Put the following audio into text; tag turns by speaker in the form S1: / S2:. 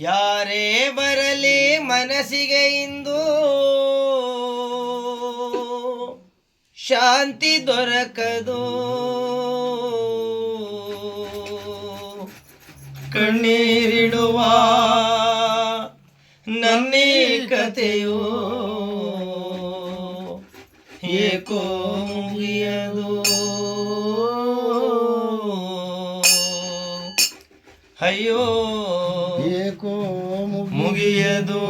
S1: ಯಾರೇ ಬರಲಿ ಮನಸ್ಸಿಗೆ ಇಂದು ಶಾಂತಿ ದೊರಕದು. ಕಣ್ಣೀರಿಡುವ ನನ್ನೀ ಕತೆಯೋ ಏಕೋ ಅಯ್ಯೋ
S2: ಏಕೋ
S1: ಮುಗಿಯದು.